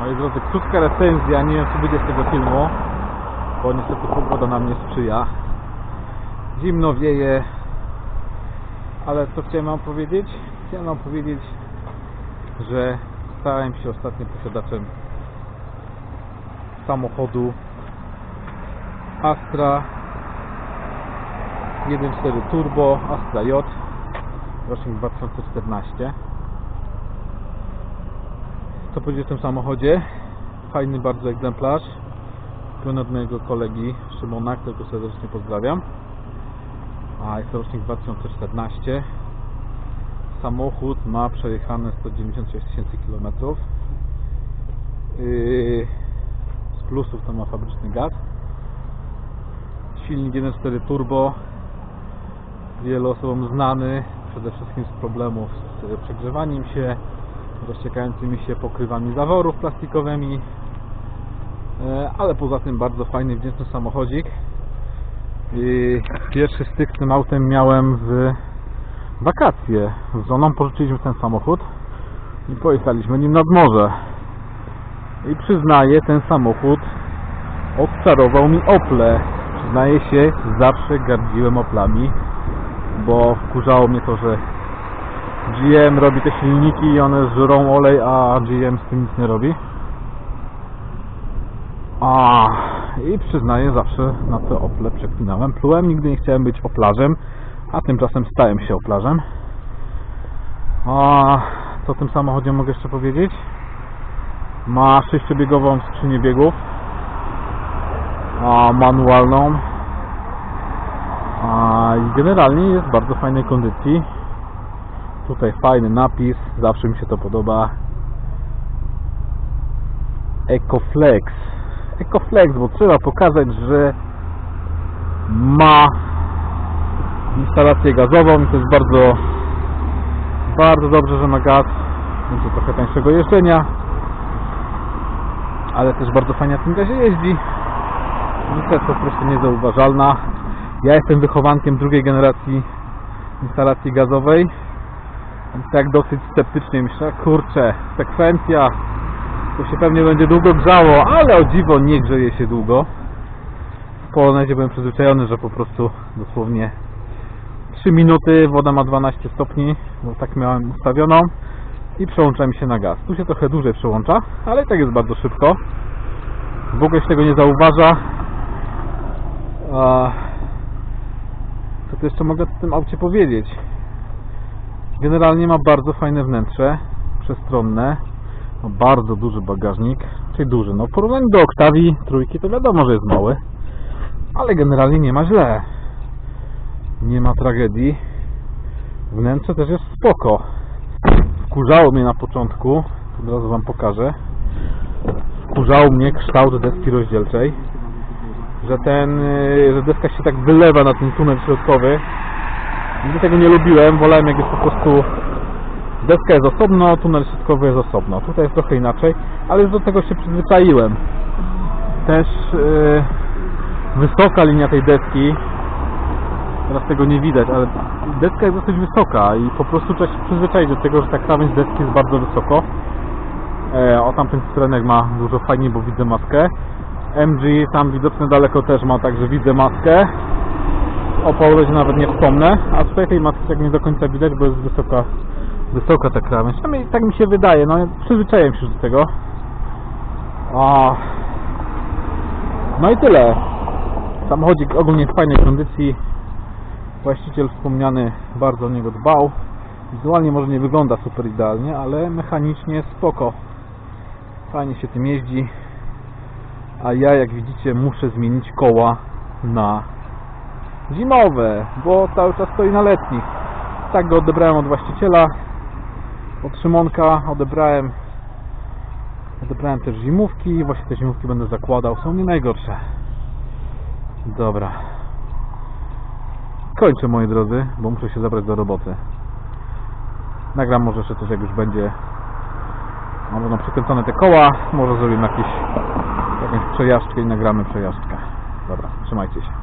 Moi drodzy, krótka recenzja, nie wiem czy będzie z tego filmu, bo niestety pogoda nam nie sprzyja. Zimno wieje, ale co chciałem wam powiedzieć? Chciałem wam powiedzieć, że stałem się ostatnio posiadaczem samochodu Astra 1.4 Turbo Astra J rocznik 2014 co powiedzieć o tym samochodzie. Fajny bardzo egzemplarz. Pełny od mojego kolegi Szymona, którego serdecznie pozdrawiam. A jest rocznik 2014 samochód ma przejechane 196 tysięcy kilometrów. Yy, z plusów to ma fabryczny gaz. Silnik 1.4 turbo. Wielu osobom znany. Przede wszystkim z problemów z przegrzewaniem się rozciekającymi się pokrywami zaworów plastikowymi. E, ale poza tym bardzo fajny, wdzięczny samochodzik. I pierwszy styk z tym autem miałem w wakacje. Z żoną pożyczyliśmy ten samochód i pojechaliśmy nim nad morze. I przyznaję ten samochód odczarował mi Ople przyznaję się zawsze gardziłem Oplami bo wkurzało mnie to, że GM robi te silniki i one żrą olej, a GM z tym nic nie robi. A i przyznaję, zawsze na te Ople przeklinałem. Plułem, nigdy nie chciałem być oplarzem, a tymczasem stałem się oplarzem. A co tym samochodzie mogę jeszcze powiedzieć? Ma sześciobiegową skrzynię biegów, a manualną, a i generalnie jest w bardzo fajnej kondycji. Tutaj fajny napis, zawsze mi się to podoba. Ecoflex. Ecoflex, bo trzeba pokazać, że ma instalację gazową i to jest bardzo bardzo dobrze, że ma gaz. Będzie trochę tańszego jeżdżenia. Ale też bardzo fajnie na tym gazie jeździ. I jest po prostu niezauważalna. Ja jestem wychowankiem drugiej generacji instalacji gazowej. Więc tak dosyć sceptycznie myślę, kurczę, sekwencja, to się pewnie będzie długo grzało, ale o dziwo nie grzeje się długo. W Polonezie byłem przyzwyczajony, że po prostu dosłownie 3 minuty, woda ma 12 stopni, bo tak miałem ustawioną i przełącza mi się na gaz. Tu się trochę dłużej przełącza, ale i tak jest bardzo szybko. W ogóle się tego nie zauważa. Co tu jeszcze mogę o tym aucie powiedzieć? Generalnie ma bardzo fajne wnętrze, przestronne, bardzo duży bagażnik, czyli duży, no w porównaniu do Octavii trójki to wiadomo, że jest mały, ale generalnie nie ma źle, nie ma tragedii, wnętrze też jest spoko, wkurzało mnie na początku, od razu Wam pokażę, wkurzał mnie kształt deski rozdzielczej, że ten, yy, że deska się tak wylewa na ten tunel środkowy. Nigdy tego nie lubiłem, wolałem jak jest po prostu deska jest osobno, tunel środkowy jest osobno. Tutaj jest trochę inaczej, ale już do tego się przyzwyczaiłem. Też yy, wysoka linia tej deski, teraz tego nie widać, ale deska jest dosyć wysoka i po prostu trzeba się przyzwyczaić do tego, że ta krawędź deski jest bardzo wysoko. E, o tamten cytrenek ma dużo fajniej, bo widzę maskę. MG tam widoczne daleko też ma, także widzę maskę. O Paulozie nawet nie wspomnę, a tutaj tej maski tak nie do końca widać, bo jest wysoka, wysoka ta. Przynajmniej tak mi się wydaje, no przyzwyczaiłem się do tego. A... No i tyle. Samochodzik ogólnie w fajnej kondycji. Właściciel wspomniany bardzo o niego dbał. Wizualnie może nie wygląda super idealnie, ale mechanicznie spoko. Fajnie się tym jeździ a ja jak widzicie muszę zmienić koła na zimowe, bo cały czas stoi na letnich. Tak go odebrałem od właściciela, od Szymonka odebrałem odebrałem też zimówki, właśnie te zimówki będę zakładał, są nie najgorsze. Dobra. Kończę moi drodzy, bo muszę się zabrać do roboty. Nagram może jeszcze coś jak już będzie no, będą przykręcone te koła, może zrobimy jakieś jakąś przejażdżkę i nagramy przejażdżkę. Dobra, trzymajcie się.